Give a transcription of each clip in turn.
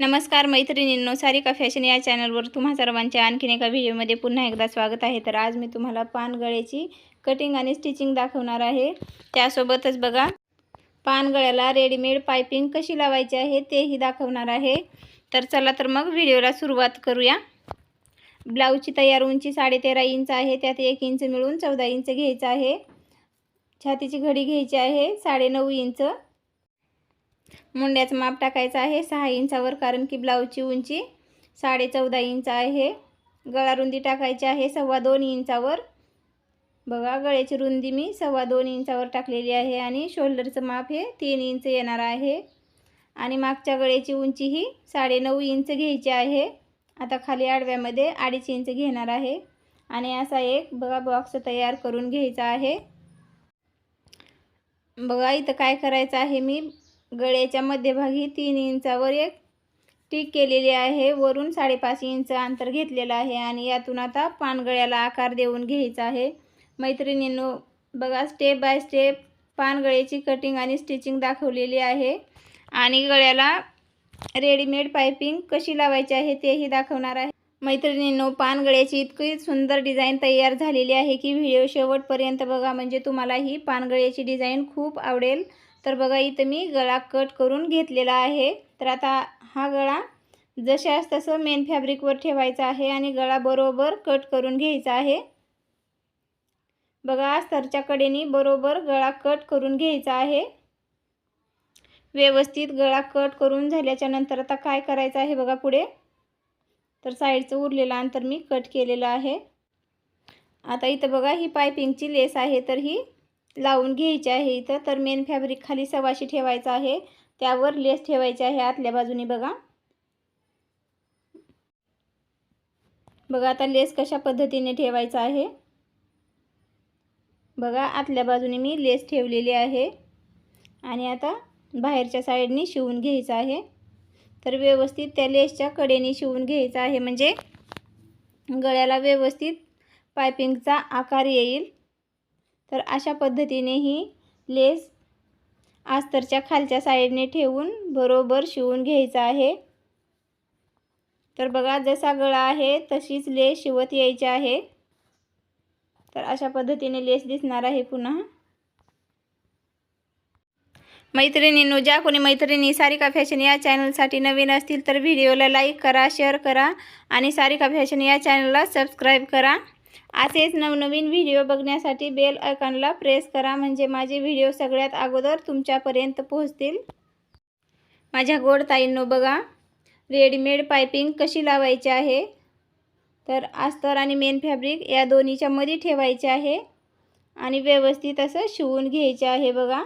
नमस्कार मैत्रिणींनो सारिका फॅशन या चॅनलवर तुम्हा सर्वांच्या आणखीन एका व्हिडिओमध्ये पुन्हा एकदा स्वागत आहे. तर आज मी तुम्हाला पानगळ्याची कटिंग आणि स्टिचिंग दाखवणार आहे. त्यासोबतच बघा पानगळ्याला रेडीमेड पायपिंग कशी लावायची आहे तेही दाखवणार आहे. तर चला तर मग व्हिडिओला सुरुवात करूया. ब्लाऊजची तयार उंची साडेतेरा इंच आहे त्यात एक इंच मिळून चौदा इंच घ्यायचं आहे. छातीची घडी घ्यायची आहे साडेनऊ इंच. मुंड्याचं माप टाकायचं आहे सहा इंचावर कारण की ब्लाऊजची उंची साडे चौदा इंच आहे. गळा रुंदी टाकायची आहे सव्वा दोन इंचावर. बघा गळ्याची रुंदी मी सव्वा दोन इंचावर टाकलेली आहे आणि शोल्डरचं माप हे तीन इंच येणार आहे. आणि मागच्या गळ्याची उंची ही साडेनऊ इंच घ्यायची आहे. आता खाली आडव्यामध्ये अडीच इंच घेणार आहे. आणि असा एक बघा बॉक्स तयार करून घ्यायचा आहे. बघा इथं काय करायचं आहे मी? गळ्याच्या मध्यभागी तीन इंचावर एक टीक केलेली आहे. वरून साडेपाच इंच अंतर घेतलेलं आहे आणि यातून आता पानगळ्याला आकार देऊन घ्यायचा आहे. मैत्रिणींनो बघा स्टेप बाय स्टेप पानगळ्याची कटिंग आणि स्टिचिंग दाखवलेली आहे. आणि गळ्याला रेडीमेड पायपिंग कशी लावायची आहे तेही दाखवणार आहे. मैत्रिणींनो पानगळ्याची इतकी सुंदर डिझाईन तयार झालेली आहे की व्हिडिओ शेवटपर्यंत बघा. म्हणजे तुम्हाला ही पानगळ्याची डिझाईन खूप आवडेल. तर बघा इथं मी गळा कट करून घेतलेला आहे. तर आता हा गळा जशास तसं मेन फॅब्रिकवर ठेवायचा आहे आणि गळा बरोबर कट करून घ्यायचा आहे. बघा अस्तरच्या कडेने बरोबर गळा कट करून घ्यायचा आहे. व्यवस्थित गळा कट करून झाल्याच्यानंतर आता काय करायचं आहे बघा पुढे. तर साईडचं उरलेलं अंतर मी कट केलेलं आहे. आता इथं बघा ही पायपिंगची लेस आहे तर ही लावून घ्यायची आहे इथं. तर मेन फॅब्रिक खाली सवाशी ठेवायचं आहे. त्यावर लेस ठेवायची आहे आतल्या बाजूने बघा. बघा आता लेस कशा पद्धतीने ठेवायचा आहे. बघा आतल्या बाजूने मी लेस ठेवलेली आहे. आणि आता बाहेरच्या साईडने शिवून घ्यायचं आहे. तर व्यवस्थित त्या लेसच्या कडेने शिवून घ्यायचं आहे. म्हणजे गळ्याला व्यवस्थित पायपिंगचा आकार येईल. तर अशा पद्धतीने ही लेस आस्तरच्या खालच्या साईडने ठेवून बरोबर शिवून घ्यायचा आहे. तर बघा जसा गळा आहे तशीच लेस शिवत यायची आहे. तर अशा पद्धतीने लेस दिसणार आहे पुन्हा. मैत्रिणींनो ज्या कोणी मैत्रिणी सारिका फॅशन या चॅनलसाठी नवीन असतील तर व्हिडिओला लाईक करा शेअर करा आणि सारिका फॅशन या चॅनलला सबस्क्राईब करा. असेच नवनवीन व्हिडिओ बघण्यासाठी बेल आयकॉनला प्रेस करा म्हणजे माझे व्हिडिओ सगळ्यात अगोदर तुमच्यापर्यंत पोहोचतील. माझ्या गोड ताईंनो बघा रेडीमेड पायपिंग कशी लावायची आहे? तर अस्तर आणि मेन फॅब्रिक या दोन्हीच्या मध्ये ठेवायचे आहे आणि व्यवस्थित असं शिवून घ्यायचे आहे बघा.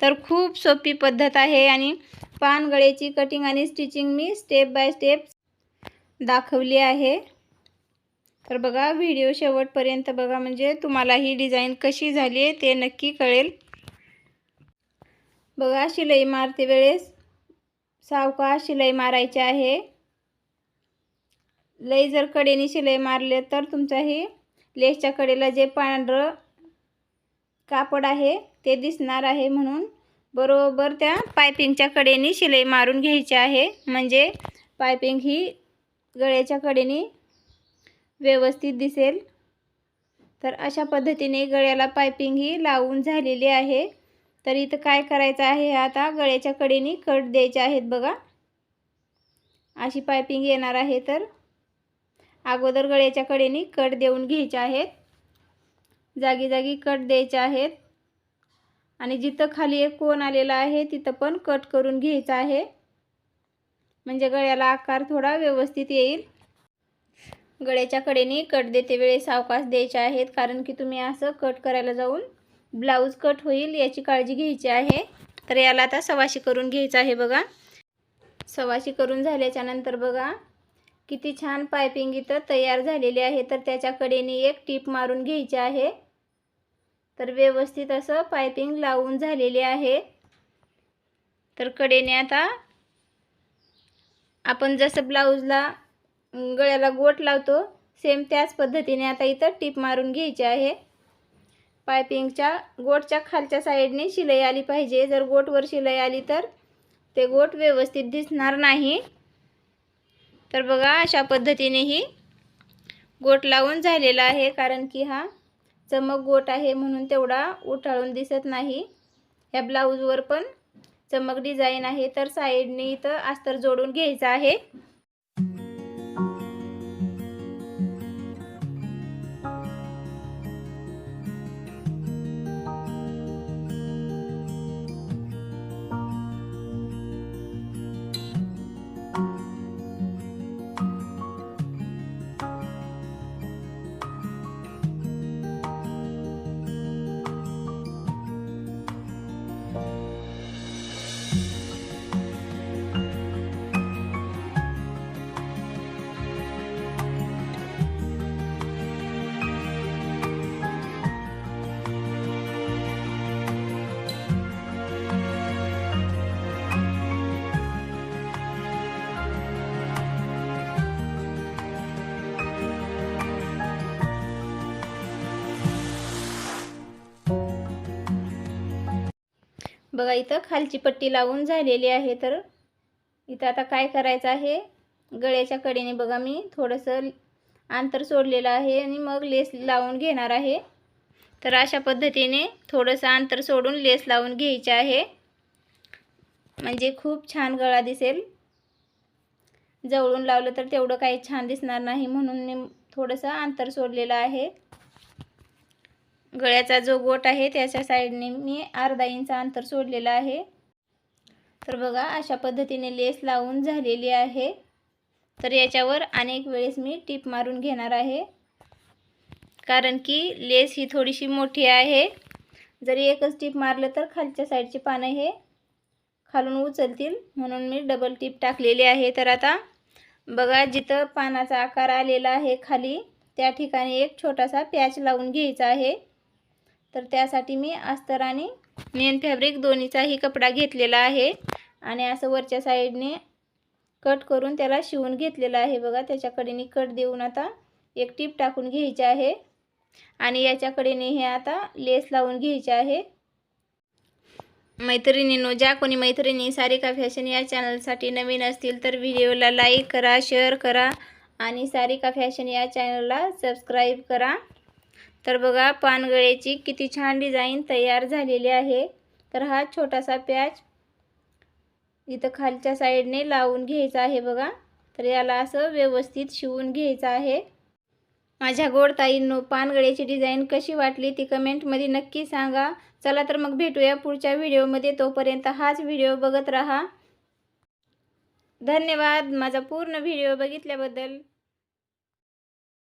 तर खूप सोपी पद्धत आहे आणि पानगळ्याची कटिंग आणि स्टिचिंग मी स्टेप बाय स्टेप दाखवली आहे. तर बघा व्हिडिओ शेवटपर्यंत बघा म्हणजे तुम्हाला ही डिझाईन कशी झाली आहे ते नक्की कळेल. बघा शिलाई मारते वेळेस. सावका शिलाई मारायची आहे. लई जर कडेने शिलाई मारले तर तुमचा हे लेसच्या कडेला जे पांढरं कापड आहे ते दिसणार आहे म्हणून. बरोबर त्या पायपिंगच्या कडेने शिलाई मारून घ्यायची आहे. म्हणजे पायपिंग ही गळ्याच्या कडेने व्यवस्थित दिसेल. तर अशा पद्धतीने गळ्याला पायपिंग ही लावून झालेली आहे. तर इथं काय करायचं आहे आता गळ्याच्या कडेने कट द्यायचे आहेत बघा. अशी पायपिंग येणार आहे तर. अगोदर गळ्याच्या कडेने कट देऊन घ्यायचे आहेत. जागी जागी कट द्यायचे आहेत. आणि जिथं खाली एक कोण आलेला आहे तिथं पण कट करून घ्यायचं आहे. म्हणजे गळ्याला आकार थोडा व्यवस्थित येईल. गळ्याच्या कडेने कट देते वेळेस सावकाश द्यायचे आहेत कारण की तुम्ही असं कट करायला जाऊन ब्लाऊज कट होईल याची काळजी घ्यायची आहे. तर याला आता सवाशी करून घ्यायचं आहे बघा. सवाशी करून झाल्याच्यानंतर बघा किती छान पायपिंग इथं तयार झालेली आहे. तर त्याच्या कडेने एक टीप मारून घ्यायची आहे. तर व्यवस्थित असं पायपिंग लावून झालेली आहे. तर कडेने आता आपण जसं ब्लाऊजला गळ्याला गोट लावतो. सेम त्याच पद्धतीने आता इथं टीप मारून घ्यायची आहे. पायपिंगच्या गोटच्या खालच्या साईडने शिलाई आली पाहिजे. जर गोटवर शिलाई आली तर ते गोट व्यवस्थित दिसणार नाही. तर बघा अशा पद्धतीने ही गोट लावून झालेला आहे कारण की हा चमक गोट आहे म्हणून तेवढा उठाळून दिसत नाही. ह्या ब्लाऊजवर पण चमक डिझाईन आहे तर साईडने इथं अस्तर जोडून घ्यायचं आहे. बघा इथं खालची पट्टी लावून झालेली आहे. तर इथं आता काय करायचं आहे? गळ्याच्या कडेने बघा मी थोडंसं अंतर सोडलेलं आहे आणि मग लेस लावून घेणार आहे. तर अशा पद्धतीने थोडंसं अंतर सोडून लेस लावून घ्यायचे आहे. म्हणजे खूप छान गळा दिसेल. जवळून लावलं तर तेवढं काही छान दिसणार नाही म्हणून मी थोडंसं अंतर सोडलेलं आहे. गळ्याचा जो गोट आहे त्याच्या साईडने मी अर्धा इंच अंतर सोडलेलं आहे. तर बघा अशा पद्धतीने लेस लावून झालेली आहे. तर याच्यावर अनेक वेळेस मी टीप मारून घेणार आहे. कारण की लेस ही थोडीशी मोठी आहे. जरी एकच टीप मारलं तर खालच्या साईडची पानं हे खालून उचलतील. म्हणून मी डबल टीप टाकलेली आहे. तर आता बघा जिथं पानाचा आकार आलेला आहे खाली त्या ठिकाणी एक छोटासा पॅच लावून घ्यायचा आहे. तर त्यासाठी मी अस्तर आणि मेन फॅब्रिक दोन्हीचाही कपडा घेतलेला आहे. आणि असं वरच्या साईडने कट करून त्याला शिवून घेतलेलं आहे बघा. त्याच्याकडेने कट देऊन आता एक टीप टाकून घ्यायची आहे. आणि याच्याकडेने हे आता लेस लावून घ्यायचे आहे. मैत्रिणींनो ज्या कोणी मैत्रिणी सारिका फॅशन या चॅनलसाठी नवीन असतील तर व्हिडिओला लाईक करा शेअर करा आणि सारिका फॅशन या चॅनलला सबस्क्राईब करा. तर बघा पानगळ्याची किती छान डिझाईन तयार झालेली आहे. तर हा छोटासा पॅच इथं खालच्या साईडने लावून घ्यायचा आहे बघा. तर याला असं व्यवस्थित शिवून घ्यायचं आहे. माझ्या गोडताईंनो पानगळ्याची डिझाईन कशी वाटली ती कमेंटमध्ये नक्की सांगा. चला तर मग भेटूया पुढच्या व्हिडिओमध्ये. तोपर्यंत हाच व्हिडिओ बघत राहा. धन्यवाद. माझा पूर्ण व्हिडिओ बघितल्याबद्दल.